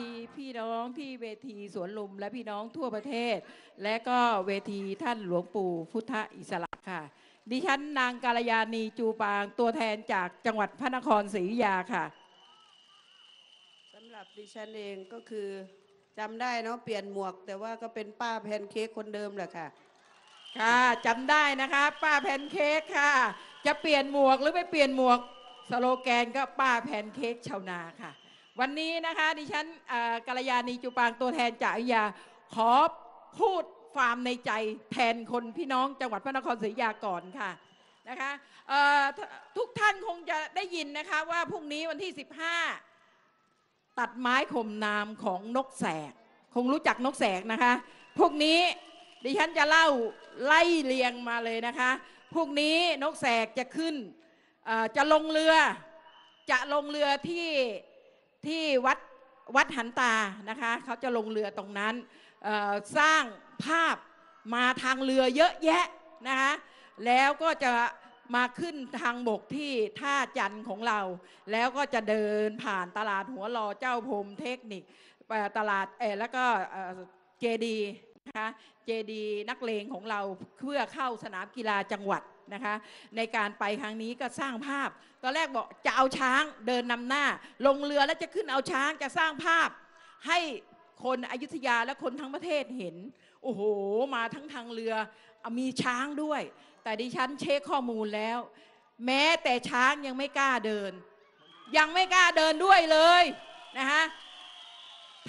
ดีพี่น้องที่เวทีสวนลุมและพี่น้องทั่วประเทศ และก็เวทีท่านหลวงปู่พุทธอิสระค่ะ ดิฉันนางกาลยานีจูปางตัวแทนจากจังหวัดพระนครศรีอยุธยาค่ะสำหรับดิฉันเองก็คือจำได้เนาะเปลี่ยนหมวก แต่ว่าก็เป็นป้าแพนเค้กคนเดิมแหละค่ะ ค่ะจำได้นะคะ ป้าแพนเค้กค่ะ จะเปลี่ยนหมวกหรือไม่เปลี่ยนหมวกสโลแกนก็ป้าแพนเค้กชาวนาค่ะ วันนี้นะคะดิฉันกาลยานีจูปางตัวแทนจากอยาขอพูดความในใจแทนคนพี่น้องจังหวัดพระนครศรีอยุธยาก่อนค่ะนะคะทุกท่านคงจะได้ยินนะคะว่าพรุ่งนี้วันที่ 15 ตัดไม้ข่มนามของนกแสก คงรู้จักนกแสกนะคะพวกนี้ดิฉันจะเล่าไล่เรียงมาเลยนะคะพวกนี้นกแสกจะขึ้นจะลงเรือจะลงเรือที่ ที่วัดวัดหันตานะคะเขาจะลงเรือตรงนั้นสร้างภาพมาทางเรือเยอะแยะนะคะแล้วก็จะมาขึ้นทางบกที่ท่าจันทร์ของเรา แล้วก็จะเดินผ่านตลาดหัวรอเจ้าพรมเทคนิคตลาดเออแล้วก็เจดีนะคะเจดีนักเลงของเราเพื่อเข้าสนามกีฬาจังหวัด นะคะ ในการไปครั้งนี้ก็สร้างภาพ ตอนแรกบอกจะเอาช้างเดินนำหน้า ลงเรือแล้วจะขึ้นเอาช้างจะสร้างภาพ ให้คนอยุธยาและคนทั้งประเทศเห็น โอ้โห มาทั้งทางเรือมีช้างด้วย แต่ดิฉันเช็คข้อมูลแล้ว แม้แต่ช้างยังไม่กล้าเดิน ยังไม่กล้าเดินด้วยเลยนะคะ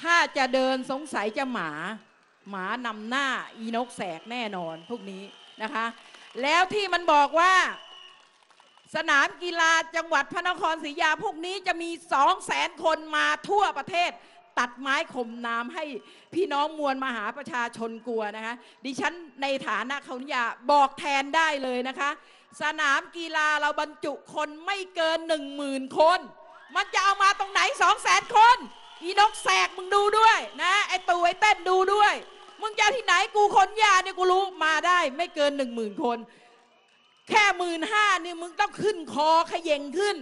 ถ้าจะเดินสงสัยจะหมา หมานำหน้าอีนกแสกแน่นอนพวกนี้นะคะ แล้วที่มันบอกว่าสนามกีฬาจังหวัดพระนครศรีอยุธยาพวกนี้จะมีสองแสนคนมาทั่วประเทศ ตัดไม้ข่มน้ำให้พี่น้องมวลมหาประชาชนกลัวนะคะ ดิฉันในฐานะเขาญาบอกแทนได้เลยนะคะ สนามกีฬาเราบรรจุคนไม่เกินหนึ่งหมื่นคน มันจะเอามาตรงไหนสองแสนคน อีนกแสกมึงดูด้วยนะไอตูไอเต้นดูด้วย มึงจะเอาที่ไหนกูคนยาเนี่ยกูรู้มาได้ไม่เกินหนึ่งหมื่นคน แค่หมื่นห้าเนี่ยมึงต้องขึ้นคอขย่งขึ้น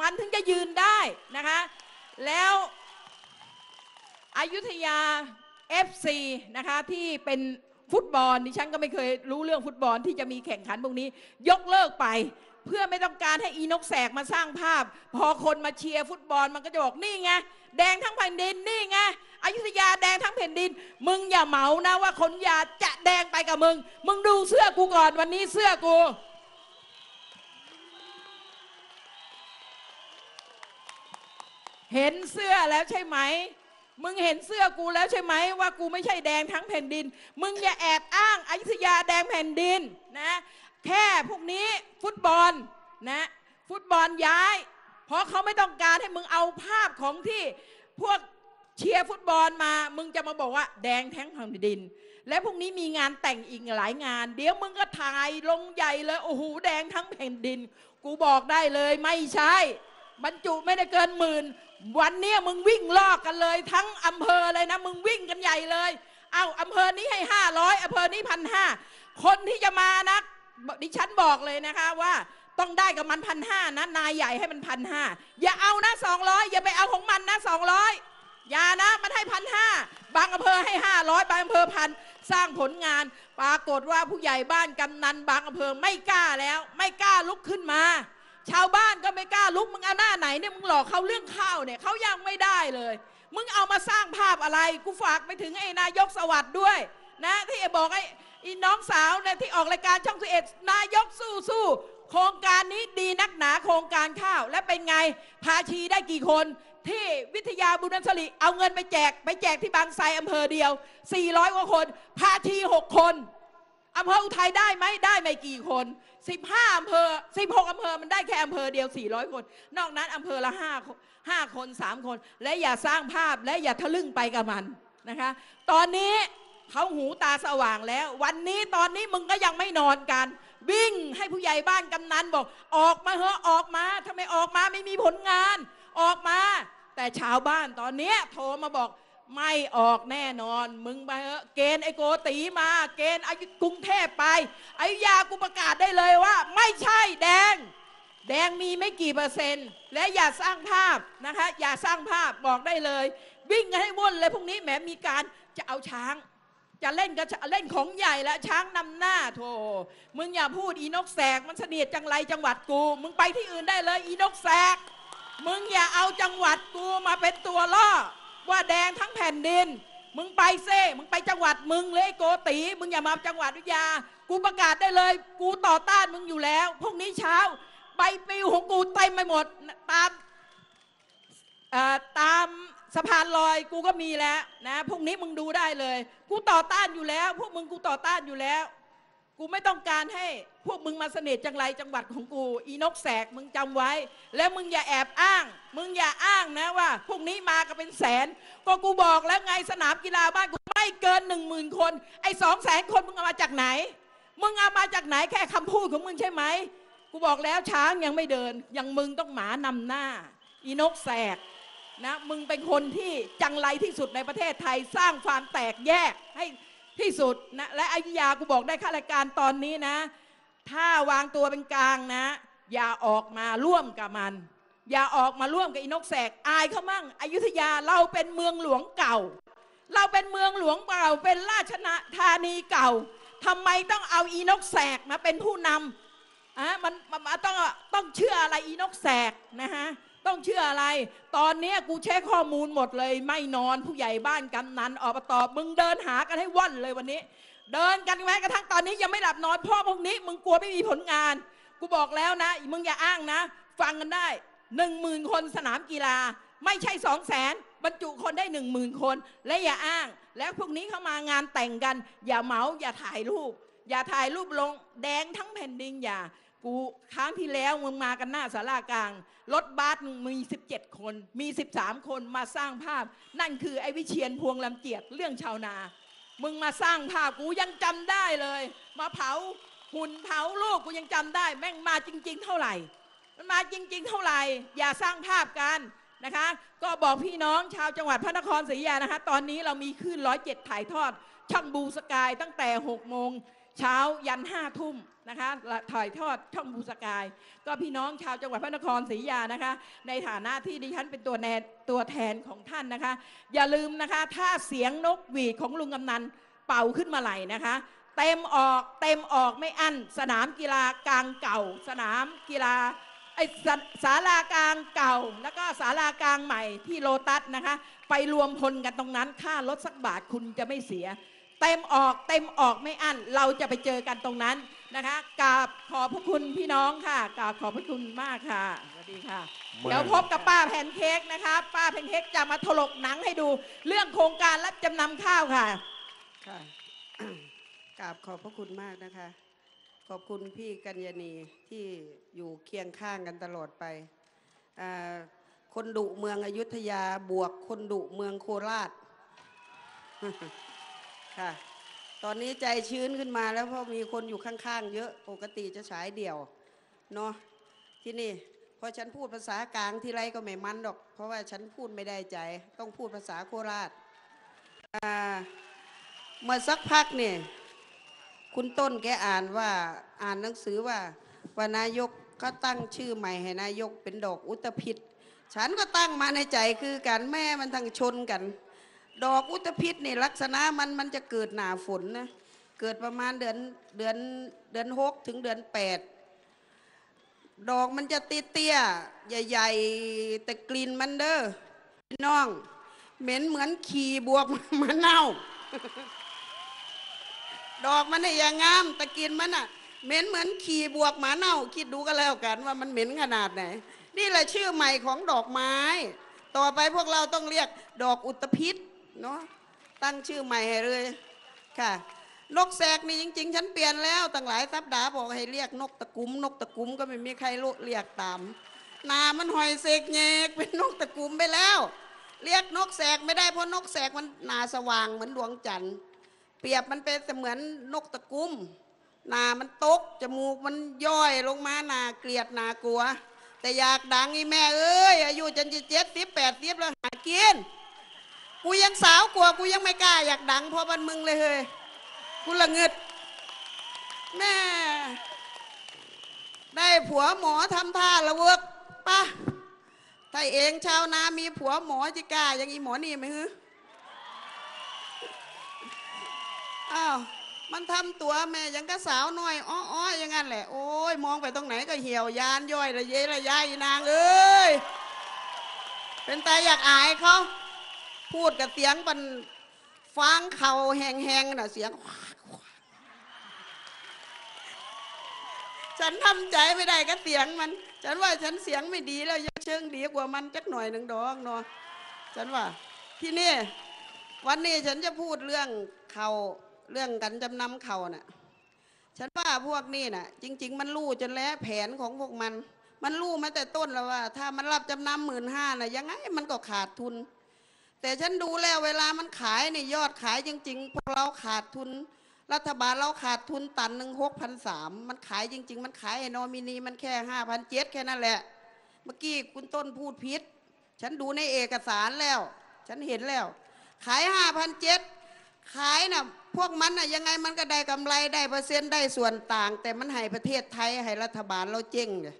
มันถึงจะยืนได้นะคะ แล้วอายุทยา FC นะคะที่เป็นฟุตบอลดิฉันก็ไม่เคยรู้เรื่องฟุตบอลที่จะมีแข่งขันพวกนี้ ยกเลิกไป เพื่อไม่ต้องการให้อีนกแสกมาสร้างภาพ พอคนมาเชียร์ฟุตบอลมันก็จะบอกนี่ไงแดงทั้งแผ่นดินนี่ไงอยุธยาแดงทั้งแผ่นดิน มึงอย่าเหมานะว่าคนยาจะแดงไปกับมึง มึงดูเสื้อกูก่อนวันนี้เสื้อกู เห็นเสื้อแล้วใช่ไหมมึงเห็นเสื้อกูแล้วใช่ไหมว่ากูไม่ใช่แดงทั้งแผ่นดิน มึงอย่าแอบอ้างอยุธยาแดงแผ่นดินนะ แค่พวกนี้ฟุตบอลนะ ฟุตบอลย้าย เพราะเขาไม่ต้องการให้มึงเอาภาพของที่พวกเชียร์ฟุตบอลมา มึงจะมาบอกว่าแดงทั้งแผ่นดิน และพรุ่งนี้มีงานแต่งอีกหลายงาน เดี๋ยวมึงก็ถ่ายลงใหญ่เลยโอ้โหแดงทั้งแผ่นดิน กูบอกได้เลยไม่ใช่ บรรจุไม่ได้เกินหมื่น วันนี้มึงวิ่งลอกกันเลย ทั้งอำเภอเลยนะ มึงวิ่งกันใหญ่เลย เอาอำเภอนี้ให้ห้าร้อยอำเภอนี้พันห้าคนที่จะมานะ ดิฉันบอกเลยนะคะว่าต้องได้กับมันพันห้านะนายใหญ่ให้มันพันห้าอย่าเอานะสองร้อยอย่าไปเอาของมันนะสองร้อยอย่านะมันให้พันห้าบางอำเภอให้ห้าร้อยบางอำเภอพันสร้างผลงาน ปรากฏว่าผู้ใหญ่บ้านกำนันบางอำเภอไม่กล้าแล้ว ไม่กล้าลุกขึ้นมา ชาวบ้านก็ไม่กล้าลุกมึงเอาหน้าไหนเนี่ยมึงหลอกเขาเรื่องข้าวเนี่ยเขายังไม่ได้เลย มึงเอามาสร้างภาพอะไรกูฝากไปถึงไอ้นายกสวัสด์ด้วย นะที่บอกไอ้ อีน้องสาวเนี่ยที่ออกรายการช่องสิเอ็ดนายกสู้สู้โครงการนี้ดีนักหนาโครงการข้าว และเป็นไงพาชีได้กี่คน ที่วิทยาบุญนสริเอาเงินไปแจก ไปแจกที่บางไทรอำเภอเดียว 400 กว่าคน พาชี 6 คนอำเภออุทัยได้ไหมได้ไม่กี่คน 15อำเภอ 16อำเภอมันได้แค่อำเภอเดียว 400 คน นอกนั้นอำเภอละ5คน5คน 3 คน และอย่าสร้างภาพและอย่าทะลึ่งไปกับมันนะคะ ตอนนี้ เขาหูตาสว่างแล้ว วันนี้ตอนนี้มึงก็ยังไม่นอนกัน วิ่งให้ผู้ใหญ่บ้านกำนันบอก ออกมาเหอะออกมาทำไมออกมาไม่มีผลงาน ออกมา แต่ชาวบ้านตอนเนี้ยโทรมาบอกไม่ออกแน่นอน มึงไปเถอะเกณฑ์ไอโกตีมา เกณฑ์อยุกรุงเทพไปอยุยากูประกาศได้เลยว่า ไม่ใช่แดง แดงมีไม่กี่เปอร์เซ็นต์ และอย่าสร้างภาพนะคะ อย่าสร้างภาพบอกได้เลย วิ่งให้ว่นเลยพรุ่งนี้แหมมีการจะเอาช้าง จะเล่นก็เล่นของใหญ่แล้วช้างนำหน้าโธ่มึงอย่าพูดอีนกแสกมันเสนียดจังไรจังหวัดกู มึงไปที่อื่นได้เลยอีนกแสก มึงอย่าเอาจังหวัดกูมาเป็นตัวล่อ ว่าแดงทั้งแผ่นดิน มึงไปเซ่มึงไปจังหวัดมึงเลยโกตีมึงอย่ามาจังหวัดวิทยา กูประกาศได้เลย กูต่อต้านมึงอยู่แล้วพรุ่งนี้เช้าใบปลิวของกูเต็มไปหมดตามตาม สะพานลอยกูก็มีแล้วนะพรุ่งนี้มึงดูได้เลย กูต่อต้านอยู่แล้ว พวกมึงกูต่อต้านอยู่แล้ว กูไม่ต้องการให้พวกมึงมาเสน่ห์จังไรจังหวัดของกู อีนกแสกมึงจำไว้ แล้วมึงอย่าแอบอ้าง มึงอย่าอ้างนะว่าพรุ่งนี้มากันเป็นแสน ก็กูบอกแล้วไงสนามกีฬาบ้านกูไม่เกินหนึ่งหมื่นคน ไอ้สองแสนคนมึงเอามาจากไหน มึงเอามาจากไหนแค่คำพูดของมึงใช่ไหมกูบอกแล้วช้างยังไม่เดินยังมึงต้องหมานำหน้า อีนกแสก นะมึงเป็นคนที่จังไรที่สุดในประเทศไทยสร้างความแตกแยกให้ที่สุดนะและอยุยากูบอกได้ข้าราชการตอนนี้นะ ถ้าวางตัวเป็นกลางนะ อย่าออกมาร่วมกับมัน อย่าออกมาร่วมกับอินกแสกอายเขามั่งอยุธยาเราเป็นเมืองหลวงเก่า เราเป็นเมืองหลวงเก่า เป็นราชธานีเก่าทำไมต้องเอาอีนกแสกมาเป็นผู้นำอะมันมันมันต้องต้องเชื่ออะไรอีนกแสกนะฮะ ต้องเชื่ออะไร ตอนเนี้ยกูเช็คข้อมูลหมดเลย ไม่นอนผู้ใหญ่บ้านกำนันอบตมึงเดินหากันให้ว่อนเลยวันนี้ เดินกันแม้กระทั่งตอนนี้ยังไม่หลับนอนพ่อพวกนี้ มึงกลัวไม่มีผลงาน กูบอกแล้วนะ มึงอย่าอ้างนะ ฟังกันได้หนึ่งหมื่นคนสนามกีฬา ไม่ใช่สองแสนบรรจุคนได้หนึ่งหมื่นคน และอย่าอ้าง แล้วพวกนี้เข้ามางานแต่งกัน อย่าเมาอย่าถ่ายรูป อย่าถ่ายรูปลงแดงทั้งแผ่นดินอย่า กูครั้งที่แล้วมึงมากันหน้าสารากลาง รถบัสมี17 คน มี 13 คนมาสร้างภาพ นั่นคือไอ้วิเชียนพวงลำเจียกเรื่องชาวนา มึงมาสร้างภาพกูยังจำได้เลย มาเผาหุ่นเผาลูกกูยังจำได้ แม่งมาจริง ๆ เท่าไหร่ มันมาจริง ๆ เท่าไหร่ อย่าสร้างภาพกันนะคะ ก็บอกพี่น้องชาวจังหวัดพระนครศรีอยุธยานะคะ ตอนนี้เรามีคลื่นร้อยเจ็ดถ่ายทอดช่องบูสกายตั้งแต่6โมง เช้ายัน5ทุ่มนะคะถ่ายทอดช่องบูสกาย ก็พี่น้องชาวจังหวัดพระนครศรีอยุธยานะคะ ในฐานะที่ดิฉันเป็นตัวแทนตัวแทนของท่านนะคะ อย่าลืมนะคะ ถ้าเสียงนกหวีดของลุงกำนันเป่าขึ้นมาไหลนะคะ เต็มออกเต็มออกไม่อั้นสนามกีฬากลางเก่า สนามกีฬาไอ้ศาศาลากลางเก่า แล้วก็ศาลากลางใหม่ที่โลตัสนะคะ ไปรวมพลกันตรงนั้นค่ารถสักบาทคุณจะไม่เสีย เต็มออกเต็มออกไม่อั้นเราจะไปเจอกันตรงนั้นนะคะกราบขอบพระคุณพี่น้องค่ะกราบขอบพระคุณมากค่ะสวัสดีค่ะมาเดี๋ยวพบกับป้าแพนเค้กนะคะ ป้าแพนเค้กจะมาถลกหนังให้ดู เรื่องโครงการรับจำนำข้าวค่ะค่ะกราบขอบพระคุณมากนะคะ ขอบคุณพี่กัญญาณีที่อยู่เคียงข้างกันตลอดไปอ่าคนดุเมืองอยุธยาบวกคนดุเมืองโคราช ค่ะ ตอนนี้ใจชื้นขึ้นมาแล้วเพราะมีคนอยู่ข้างๆ เยอะ ปกติจะฉายเดี่ยวเนาะที่นี่พอฉันพูดภาษากลางที่ไรก็ไม่มันดอก เพราะว่าฉันพูดไม่ได้ใจ ต้องพูดภาษาโคราชเมื่อสักพักเนี่ยคุณต้นแกอ่านว่าอ่านหนังสือว่าว่านายกก็ตั้งชื่อใหม่ให้นายกเป็นดอกอุตภิษฉันก็ตั้งมาในใจคือกันแม่มันทั้งชนกัน ดอกอุตภิษนี่ลักษณะมันมันจะเกิดหนาฝนนะเกิดประมาณเดือนเดือนเดือนหกถึงเดือนแปดดอกมันจะเตี้ยๆใหญ่ๆ แต่กลิ่นมันเด้อน้อง เหม็นเหมือนขี่บวกมะเน่า ดอกมันเนี่ยอย่างงามแต่กลินมันอะเหม็นเหมือนขี่บวกหมาเน่า คิดดูกันแล้วกันว่ามันเหม็นขนาดไหน นี่แหละชื่อใหม่ของดอกไม้ ต่อไปพวกเราต้องเรียกดอกอุตภิษ เนาะตั้งชื่อใหม่ให้เลยค่ะนกแสกนี่จริง ๆ ฉันเปลี่ยนแล้วตั้งหลายสัปดาห์บอกให้เรียกนกตะกุมนกตะกุมก็ไม่มีใครเรียกตามนามันหอยเสกเงกเป็นนกตะกุมไปแล้ว เรียกนกแสกไม่ได้เพราะนกแสกมันนาสว่างเหมือนดวงจันทร์เปรียบมันเป็นเสมือนนกตะกุมนามันตกจมูกมันย่อยลงมาหนาเกลียดหนากลัว แต่อยากดังอีแม่เอ้ยอายุจนจะเจ็ดสิบแปดสิบแล้วหากิน กูยังสาวกว่ากูยังไม่กล้าอยากดังพราะมันมึงเลยเฮ้ยกูละเงิดแม่ ได้ผัวหมอทำท่าละเวิกป่ะถ้าเองชาวนามีผัวหมอจะกล้าอย่างอีหมอนี่ไหมฮึอ้าวมันทำตัวแม่ยังกะสาวน้อยอ้อๆอย่างนั้นแหละ โอ้ยมองไปตรงไหนก็เหี่ยวยานย่อยระเยระยายนางเอ้ยเป็นตาอยากอายเขา พูดกับเสียงมันฟังเข่าแหงๆน่ะเสียงฉันทำใจไม่ได้กับเสียงมัน ฉันว่าฉันเสียงไม่ดีแล้วยังเชิงดีกว่ามันจักหน่อยหนึ่งดอกเนาะฉันว่าที่นี่วันนี้ฉันจะพูดเรื่องเขาเรื่องกันจำนำเขาน่ะฉันว่าพวกนี้น่ะ จริง ๆ มันรู้จนแล้วแผนของพวกมัน มันรู้มาแต่ต้นแล้วว่า ถ้ามันรับจำนำหมื่นห้าน่ะยังไงมันก็ขาดทุน แต่ฉันดูแล้วเวลามันขายเนี่ยยอดขายจริงๆพวกเราขาดทุน รัฐบาลเราขาดทุนตันหนึ่งหกพันสามมันขายจริง ๆ มันขายไอ้นอมินีมันแค่ห้าพันเจ็ดแค่นั้นแหละ เมื่อกี้คุณต้นพูดพิษฉันดูในเอกสารแล้ว ฉันเห็นแล้ว ขายห้าพันเจ็ดขายน่ะพวกมันน่ะยังไงมันก็ได้กำไรได้เปอร์เซ็นต์ได้ส่วนต่าง แต่มันให้ประเทศไทยให้รัฐบาลเราเจ๊งเลย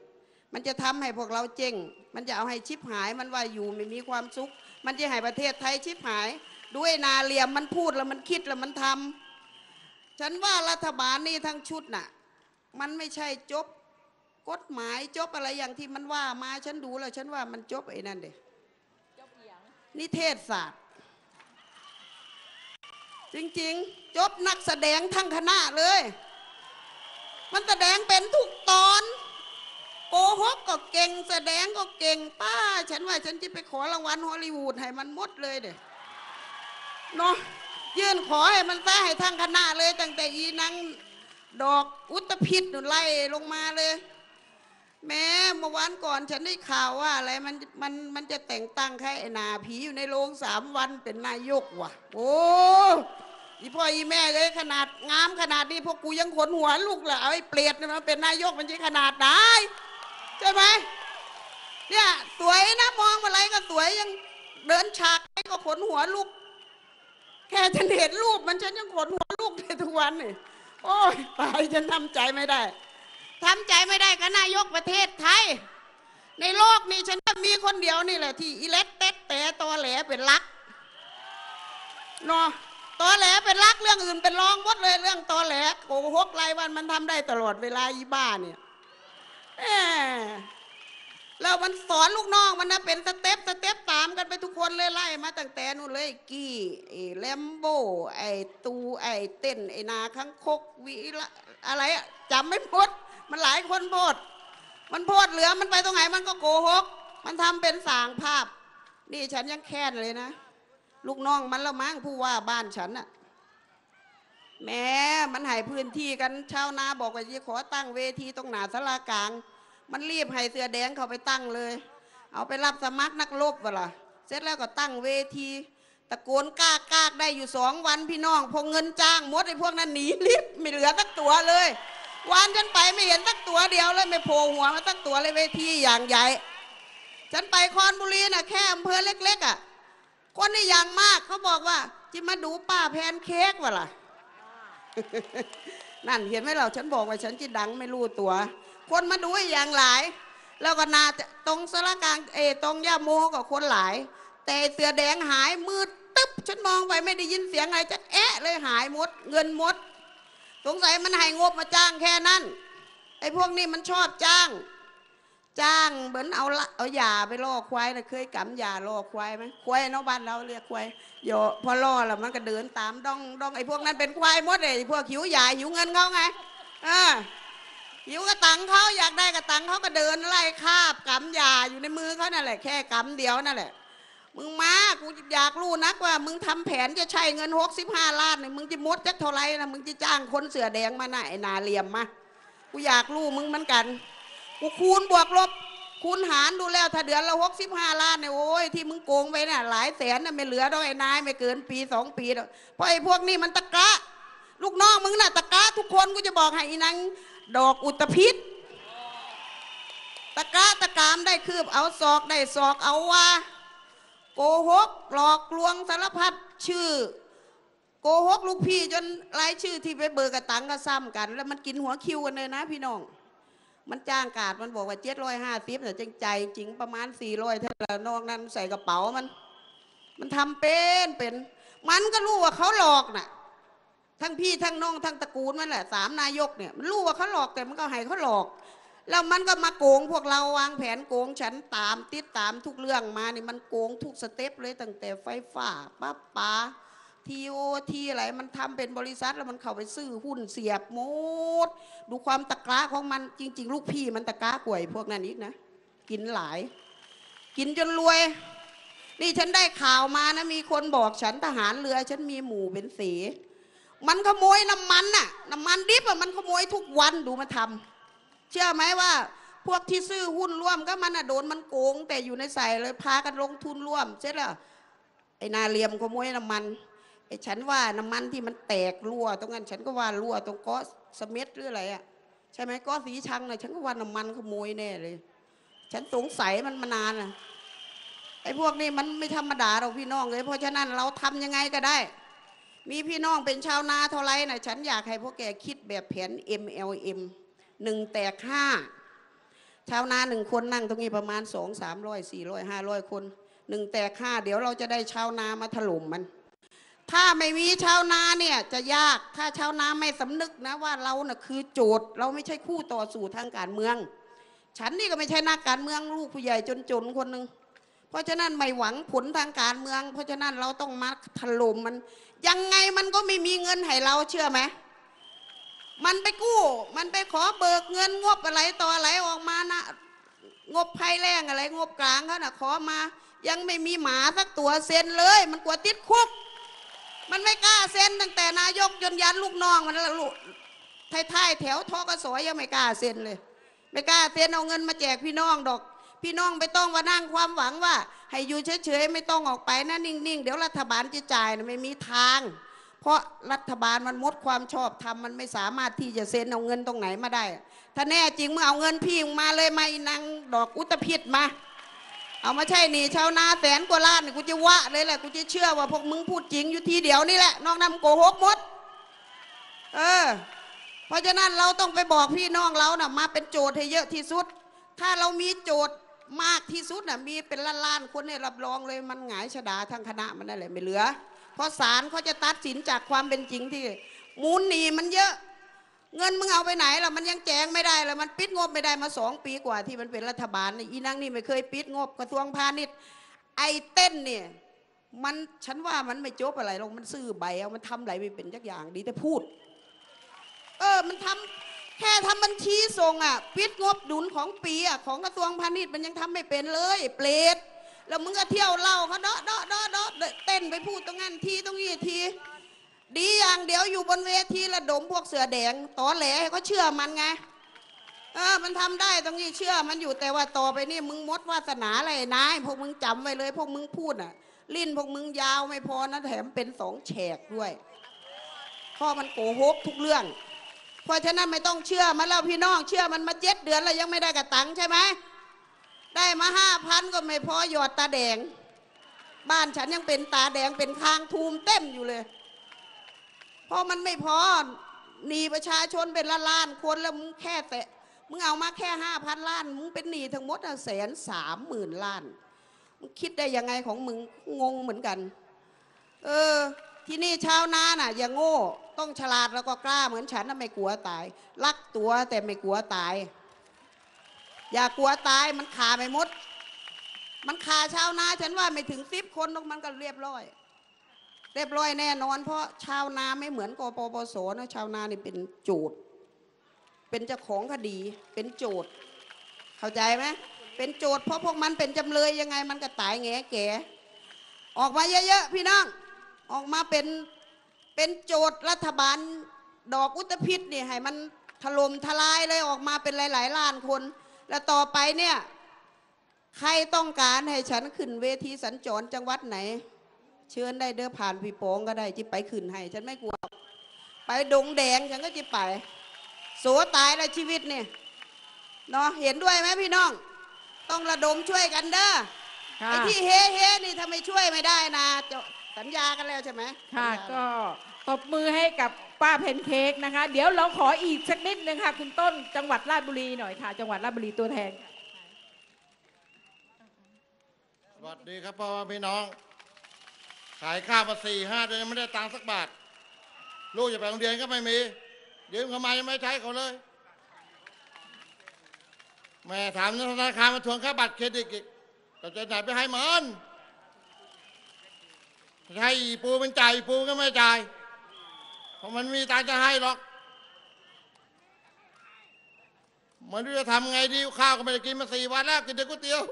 มันจะทำให้พวกเราเจ๊งมันจะเอาให้ชิบหายมันว่าอยู่ไม่มีความสุข มันจะให้ประเทศไทยชิบหาย ด้วยนาเหลี่ยมมันพูดแล้วมันคิดแล้วมันทำฉันว่ารัฐบาลนี่ทั้งชุดน่ะ มันไม่ใช่จบกฎหมายจบอะไรอย่างที่มันว่ามาฉันดูแล้ว ฉันว่ามันจบไอ้นั่นเด็นิเทศศาสตร์ จริงๆ จบนักแสดงทั้งคณะเลย มันแสดงเป็นทุกตอน โกหกก็เก่งแสดงก็เก่งป้า ฉันว่าฉันจะไปขอรางวัลฮอลลีวูดให้มันหมดเลยเด้เนาะยื่นขอให้มันซะให้ทั้งคณะเลย ตั้งแต่อีนังดอกอุตภิษนู่นไล่ลงมาเลย แม้เมื่อวานก่อนฉันได้ข่าวว่าอะไรมันมันมันจะแต่งตั้งใครนาผีอยู่ในโรงสามวันเป็นนายกว่ะ โอ้อีพ่ออีแม่เลยขนาดงามขนาดนี้พวกกูยังขนหัวลูกละเอไอ้เปรตเนี่ยมาเป็นนายกมันจะขนาดไหน เนี่ยสวยนะมองอะไรก็สวยยังเดินฉากให้ก็ขนหัวลูกแค่ฉันเห็นรูปมันฉันยังขนหัวลูกเลยทุกวันนี่โอ้ยตายฉันทำใจไม่ได้ทำใจไม่ได้กับนายกประเทศไทย ในโลกนี้ฉันว่ามีคนเดียวนี่แหละที่อิเล็กเต็ดแต่ตอแหลเป็นลักเนาะตอแหลเป็นลักเรื่องอื่นเป็นรองหมดเลยเรื่องตอแหลโกหกรายวันมันทำได้ตลอดเวลาอีบ้าเนี่ย แล้วมันสอนลูกน้องมันนะเป็นสเต็ปสเต็ปตามกันไปทุกคนเลยไล่มาตั้งแต่นู่นเลยกี้ไอ้แลมโบไอ้ตูไอ้เต้นไอ้นาคังคกวิละอะไรอะจำไม่หมดมันหลายคนโพด มันโพดเหลือมันไปตรงไหนมันก็โกหก มันทำเป็นสางภาพ นี่ฉันยังแค้นเลยนะ ลูกน้องมันละมั้งผู้ว่าบ้านฉันน่ะแหม้มันให้พื้นที่กันชาวนาบอกว่าจะขอตั้งเวทีตรงหนาสลากลาง มันรีบให้เสือแดงเขาไปตั้งเลย เอาไปรับสมัครนักรบวะล่ะเสร็จแล้วก็ตั้งเวทีตะโกนกล้ากากได้อยู่สองวันพี่น้องพอเงินจ้างมดไอ้พวกนั้นหนีรีบไม่เหลือสักตัวเลย วันฉันไปไม่เห็นสักตัวเดียวเลยไม่โผล่หัวมาสักตัวเลยเวทีอย่างใหญ่ ฉันไปคอนบุรีน่ะแค่อำเภอเล็ก ๆอะคนนี่อย่างมากเขาบอกว่าจะมาดูป้าแพนเค้กวะล่ะนั่นเห็นไหมเราฉันบอกว่าฉันจะดังไม่รู้ตัว คนมาดูอย่างหลาย แล้วก็นาตรงสระกลางเอตรงย่าโมก็คนหลาย แต่เสือแดงหายมืดตึ๊บฉันมองไปไม่ได้ยินเสียงอะไรจะแอะเลยหายหมด เงินหมด สงสัยมันให้งบมาจ้างแค่นั้นไอ้พวกนี้มันชอบจ้าง จ้างเหมือนเอาลเอายาไปล่อควายนะเคยกำยาล่อควายไหมควายเนอกบ้านเราเรียกควายโยพอล่อแล้วมันก็เดินตามดองดองไอ้พวกนั้นเป็นควายหมดเลยไอ้พวกหิวยาหิวเงินเขาไงอ่า หิวกระตังเขาอยากได้กระตังเขาก็เดินไล่คาบกำยาอยู่ในมือเขานั่นแหละแค่กำเดียวนั่นแหละ มึงมากูอยากรู้นักว่า มึงทำแผนจะใช้เงินหกสิบห้าล้านเนี่ยมึงจะมดจักเท่าไรนะมึงจะจ้างคนเสือแดงมาหน่ะไอ้นาเลียมมากูอยากรู้มึงเหมือนกันกูคูณบวกลบคูณหารดูแล้วถ้าเดือนละหกสิบห้าล้านเนี่ยโอ้ยที่มึงโกงไปน่ะหลายแสนน่ะไม่เหลือดอกไอ้นายไม่เกินปีสองปีหรอกเพราะไอ้พวกนี้มันตะกะ ลูกน้องมึงน่ะตะกะทุกคนกูจะบอกให้อีนัง ดอกอุตภิษตะกะตะกามได้คืบเอาศอกได้ศอกเอาว่า โกหกหลอกลวงสารพัดชื่อ โกหกลูกพี่จนรายชื่อที่ไปเบิกกระตังก็ซ้ำกัน แล้วมันกินหัวคิวกันเลยนะ พี่น้อง มันจ้างกาดมันบอกว่าเจ็ดร้อยห้าสิบแต่จริงใจจริงประมาณสี่ร้อยเท่านั้นนอกนั้นใส่กระเป๋ามัน มันทำเป็นเป็น มันก็รู้ว่าเขาหลอกน่ะ ทั้งพี่ทั้งน้องทั้งตระกูลมันแหละสามนายกเนี่ยมันรู้ว่าเขาหลอกแต่มันก็ให้เขาหลอกแล้วมันก็มาโกงพวกเราวางแผนโกงฉันตามติดตามทุกเรื่องมานี่มันโกงทุกสเต็ปเลยตั้งแต่ไฟฟ้าป้าปาทีโอทีอะไรมันทำเป็นบริษัทแล้วมันเข้าไปซื้อหุ้นเสียบหมด ดูความตะกร้าของมันจริง ๆ ลูกพี่มันตะกร้ากวยพวกนั้นอีกนะ กินหลาย กินจนรวย นี่ฉันได้ข่าวมานะมีคนบอกฉันทหารเรือ ฉันมีหมู่เป็นสี มันขโมยน้ำมันน่ะน้ำมันดิบอะมันขโมยทุกวันดูมาทำเชื่อไหมว่า พวกที่ซื้อหุ้นร่วมก็มันอะโดนมันโกง แต่อยู่ในใส่เลยพากันลงทุนร่วมเสร็จแล้วไอ้นาเลียมขโมยน้ำมันไอ้ฉันว่าน้ำมันที่มันแตกรั่ว ตรงนั้นฉันก็ว่ารั่วตรงก้อสเม็ดหรืออะไรอะใช่ไหมก้อสีชังน่ะฉันก็ว่าน้ำมันขโมยแน่เลย ฉันสงสัยมันมานานอะไอ้พวกนี้มันไม่ธรรมดาเราพี่น้องเลยเพราะฉะนั้นเราทำยังไงก็ได้ มีพี่น้องเป็นชาวนาเท่าไรนะฉันอยากให้พวกแกคิดแบบแผน MLM หนึ่งแตกห้าชาวนาหนึ่งคนนั่งตรงนี้ประมาณสองสามร้อยสี่ร้อยห้าร้อยคนหนึ่งแตกห้าเดี๋ยวเราจะได้ชาวนามาถล่มมัน ถ้าไม่มีชาวนาเนี่ยจะยากถ้าชาวนาไม่สำนึกนะว่าเราน่ะคือโจทย์ เราไม่ใช่คู่ต่อสู้ทางการเมือง ฉันนี่ก็ไม่ใช่นักการเมืองลูกผู้ใหญ่จนๆคนหนึ่ง เพราะฉะนั้นไม่หวังผลทางการเมือง เพราะฉะนั้นเราต้องมาถล่มมัน ยังไงมันก็ไม่มีเงินให้เราเชื่อไหมมันไปกู้ มันไปขอเบิกเงินงบอะไรต่ออะไรออกมานะงบภัยแรงอะไร งบกลางเขานะ่ะขอมา ยังไม่มีหมาสักตัวเซ็นเลย มันกลัวติดคุก มันไม่กล้าเซ็นตั้งแต่นายกจนยันลูกน้องมันละลูกท้ายๆแถวทกสยังไม่กล้าเซ็นเลย ไม่กล้าเซ็นเอาเงินมาแจกพี่น้องดอก พี่น้องไม่ต้องมานั่งความหวังว่า ให้อยู่เฉยๆไม่ต้องออกไปนะนิ่งๆ เดี๋ยวรัฐบาลจะจ่ายนะไม่มีทาง เพราะรัฐบาลมันมดความชอบธรรมมันไม่สามารถที่จะเซ็นเอาเงินตรงไหนมาได้ ถ้าแน่จริงมึงเอาเงินพี่มาเลยมานางดอกอุตภิษมา เอามาใช่นี่ชาวนาแสนกว่าล้านกูจะวะเลยแหละกูจะเชื่อว่าพวกมึงพูดจริงอยู่ทีเดียวนี่แหละนอกนั้นโกหกหมด เออ เพราะฉะนั้นเราต้องไปบอกพี่น้องเรานะ่ะมาเป็นโจทย์ให้เยอะที่สุด ถ้าเรามีโจทย์ มากที่สุดน่ะมีเป็นล้านๆคนเนี่ยรับรองเลยมันหงายชดาทั้งคณะมันนั่นแหละไม่เหลือ เพราะศาลเขาจะตัดสินจากความเป็นจริงที่มูลหนีมันเยอะ เงินมึงเอาไปไหนล่ะมันยังแจงไม่ได้เลยมันปิดงบไม่ได้มาสองปีกว่าที่มันเป็นรัฐบาลอีนั่งนี่ไม่เคยปิดงบกระทรวงพาณิชย์ไอ้เต้นเนี่ยมันฉันว่ามันไม่จบอะไรหรอกมันซื้อใบเอามันทำอะไรไม่เป็นจักอย่างดีแต่พูด เออมันทำ แค่ทำบัญชีส่งอะปิดงบดุลของปีอะของกระทรวงพาณิชย์มันยังทำไม่เป็นเลยเปรตแล้วมึงก็เที่ยวเล่าเขาเดาะเดาะเดาะเดาะเต้นไปพูดตรงนั้นทีตรงนี้ทีดีอย่างเดียวอยู่บนเวทีระดมพวกเสือแดงตอแหลให้เขาเชื่อมันไงเออมันทำได้ตรงนี้เชื่อมันอยู่แต่ว่าต่อไปนี่มึงมดวาสนาอะไรนายพวกมึงจำไว้เลย พวกมึงพูดอะ ลิ้นพวกมึงยาวไม่พอนะแถมเป็นสองแฉกด้วยข้อมันโกหกทุกเรื่อง เพราะฉะนั้นไม่ต้องเชื่อมันแล้วพี่น้อง เชื่อมันมาเจ็ดเดือนแล้วยังไม่ได้กระตังใช่ไหมได้มาห้าพันก็ไม่พอหยอดตาแดง บ้านฉันยังเป็นตาแดงเป็นคางทูมเต็มอยู่เลย เพราะมันไม่พอหนีประชาชนเป็นล้านล้านๆคนแล้วมึงแค่แต่มึงเอามาแค่ห้าพันล้าน มึงเป็นหนี้ทั้งหมดแสนสามหมื่นล้าน มึงคิดได้ยังไงของมึงงงเหมือนกัน เออ ที่นี่ชาวนาน่ะ อย่าโง่ ต้องฉลาดแล้วก็กล้าเหมือนฉันนะไม่กลัวตาย รักตัวแต่ไม่กลัวตาย อย่ากลัวตายมันขาไม่มด มันขาชาวนาฉันว่าไม่ถึงสิบคนหรอกมันก็เรียบร้อย เรียบร้อยแน่นอน เพราะชาวนาไม่เหมือนกปปสนะชาวนานี่เป็นโจทย์เป็นเจ้าของคดีเป็นโจทย์เข้าใจไหมเป็นโจทย์เพราะพวกมันเป็นจำเลยยังไงมันก็ตายแง่แก่ออกมาเยอะๆพี่น้องออกมาเป็น เป็นโจทย์รัฐบาลดอกอุตภิษนี่ให้มันถล่มทลายเลยออกมาเป็นหลาย ๆ ล้านคน แล้วต่อไปเนี่ยใครต้องการให้ฉันขึ้นเวทีสัญจรจังหวัดไหน เชิญได้เด้อผ่านพี่โป้งก็ได้จิไปขึ้นให้ฉันไม่กลัว ไปดงแดงฉันก็จิไปโสตายแล้วชีวิตเนี่ยเนาะเห็นด้วยไหมพี่น้อง ต้องระดมช่วยกันเด้อค่ะไอ้ที่เฮ้เฮ้นี่ทำไมช่วยไม่ได้นะจะ สัญญากันแล้วใช่ไหมค่ะสัญญาก็ตบมือให้กับป้าเพนเค้กนะคะ เดี๋ยวเราขออีกสักนิดนึงค่ะ คุณต้นจังหวัดราชบุรีหน่อยค่ะ จังหวัดราชบุรีตัวแทนค่ะสวัสดีครับพ่อแม่พี่น้อง ขายข้าวมาสี่ห้าเดือนยังไม่ได้ตังค์สักบาท ลูกจะไปโรงเรียนก็ไม่มียืมเขามายังไม่ใช้เขาเลย แม่ถามธนาคารมาทวงค่าบัตรเครดิตอีกแต่จะไหนไปให้มัน ให้ปูมันจ่ายปูก็ไม่จ่ายเพราะมันมีตังจะให้หรอกมันจะทำไงดีข้าวก็ไม่ได้กินมาสี่วันแล้วกินแต่ก๋วยเตี๋ยว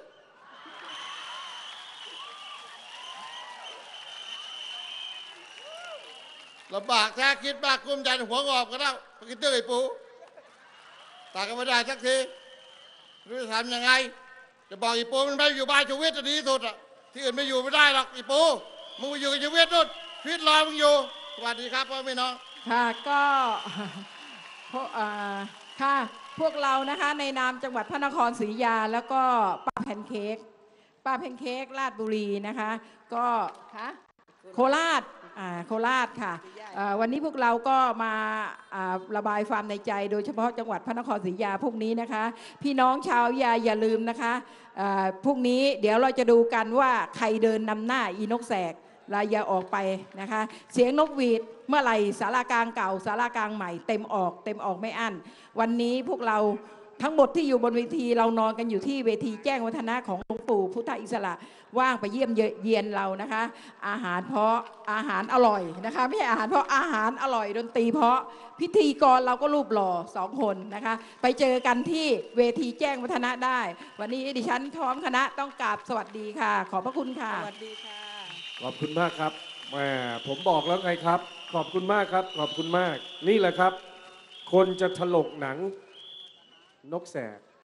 ลำบากแท้คิดมากกุ้มใจหัวงอกก็แล้วไปกินเตื้อไอ้ปูตาก็ไม่ได้สักทีรู้จะทำยังไง จะบอกไอ้ปูมันไปอยู่บ้านชีวิตจะดีที่สุดอะที่อื่นไม่อยู่ไม่ได้หรอกไอ้ปู มึงไปอยู่กับชีวิตนู่นชีวิตรอมึงอยู่สวัสดีครับพ่อแม่พี่น้อง ค่ะก็พวกอ่าค่ะพวกเรานะคะในนามจังหวัดพระนครศรีอยุธยา แล้วก็ป้าแพนเค้กป้าแพนเค้กราชบุรีนะคะ ก็คะโคราชอ่าโคราชค่ะอ่าวันนี้พวกเราก็มาอ่าระบายความในใจ โดยเฉพาะจังหวัดพระนครศรีอยุธยาพวกนี้นะคะ พี่น้องชาวอยุธยาอย่าลืมนะคะอ่าพรุ่งนี้เดี๋ยวเราจะดูกันว่าใครเดินนำหน้าอีนกแสก เราอย่าออกไปนะคะ เสียงนกหวีดเมื่อไหร่สารากลางเก่าสารากลางใหม่ เต็มออกเต็มออกไม่อั้นวันนี้พวกเราทั้งหมดที่อยู่บนเวทีเรานอนกันอยู่ที่เวทีแจ้งวัฒนะของหลวงปู่พุทธอิสระว่างไปเยี่ยมเยียนเรานะคะ อาหารเพราะอาหารอร่อยนะคะ ไม่ใช่อาหารเพราะอาหารอร่อยดนตรีเพราะพิธีกรเราก็รูปหล่อสองคนนะคะ ไปเจอกันที่เวทีแจ้งวัฒนะได้ วันนี้ดิฉันพร้อมคณะต้องกราบสวัสดีค่ะ ขอบพระคุณค่ะสวัสดีค่ะ ขอบคุณมากครับแหมผมบอกแล้วไงครับ ขอบคุณมากครับ ขอบคุณมาก นี่แหละครับ คนจะถลกหนังนกแสก